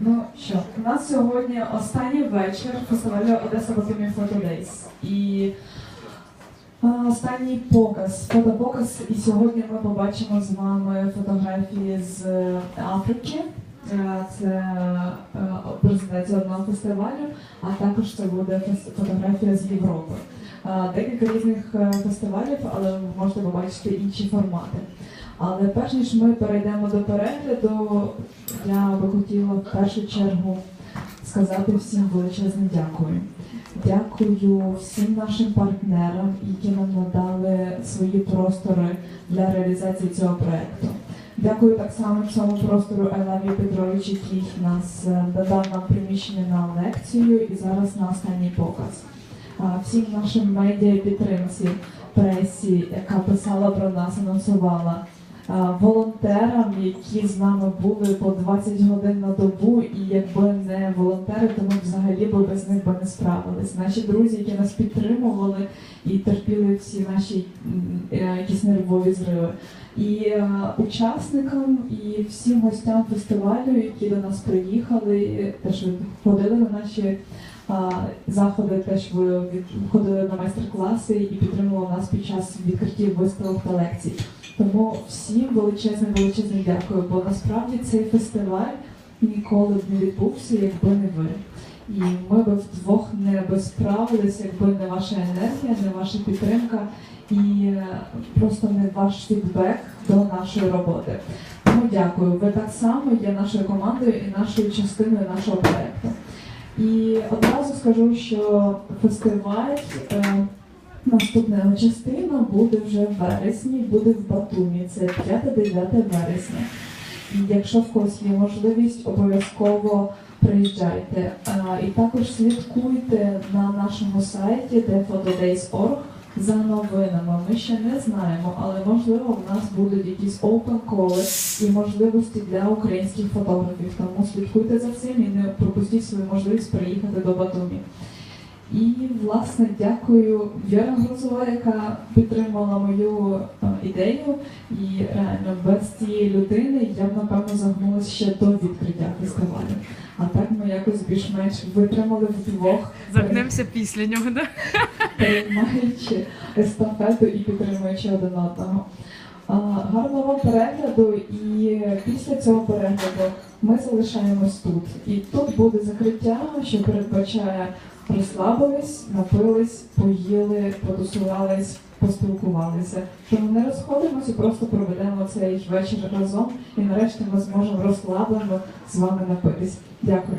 Ну що, у нас сьогодні останній вечір фестивалю Одеса Батумі Days. І е, останній показ, фотопоказ. І сьогодні ми побачимо з вами фотографії з Африки. Е, Це е, презентація одного фестивалю, а також це буде фотографія з Європи. Е, Декілька різних е, фестивалів, але ви можете побачити інші формати. Але перш ніж ми перейдемо до перегляду, першу чергу сказати всім величезне дякую. Дякую всім нашим партнерам, які нам надали свої простори для реалізації цього проекту. Дякую так само цьому простору Елеві Петрович, який нас е, додав нам приміщення на лекцію і зараз на останній показ. Всім нашим медіа підтримці, пресі, яка писала про нас, анонсувала волонтерам, які з нами були по 20 годин на добу, і якби не волонтери, то ми взагалі би без них би не справились. Наші друзі, які нас підтримували і терпіли всі наші е, якісь нервові зриви. І е, учасникам, і всім гостям фестивалю, які до нас приїхали, теж ходили на наші заходи, теж ви ходили на майстер-класи і підтримували нас під час відкриттів виставок та лекцій. Тому всім величезне, величезне дякую, бо насправді цей фестиваль ніколи б не відбувся, якби не ви. І ми б вдвох не би справились, якби не ваша енергія, не ваша підтримка і е, просто не ваш фідбек до нашої роботи. Тому дякую. Ви так само є нашою командою і нашою частиною нашого проекту. І одразу скажу, що фестиваль. Е, Наступна частина буде вже в вересні, буде в Батумі. Це 5-9 вересня. Якщо в когось є можливість, обов'язково приїжджайте. І також слідкуйте на нашому сайті, де photodays.org, за новинами. Ми ще не знаємо, але можливо в нас будуть якісь open коли і можливості для українських фотографів. Тому слідкуйте за цим і не пропустіть свою можливість приїхати до Батумі. І власне дякую Віра Грузова, яка підтримала мою е, ідею. І реально без цієї людини я б напевно загнулася ще до відкриття фестивалю. А так ми якось більш-менш витримали вдвох, Загнемося після нього, да? переймаючи естафету і підтримуючи один одного. А, Гарного вам перегляду, і після цього перегляду ми залишаємось тут. І тут буде закриття, що передбачає розслабились, напились, поїли, потусувались, поспілкувалися. Тому не розходимося, просто проведемо цей вечір разом і нарешті ми зможемо розслаблено з вами напитись. Дякую.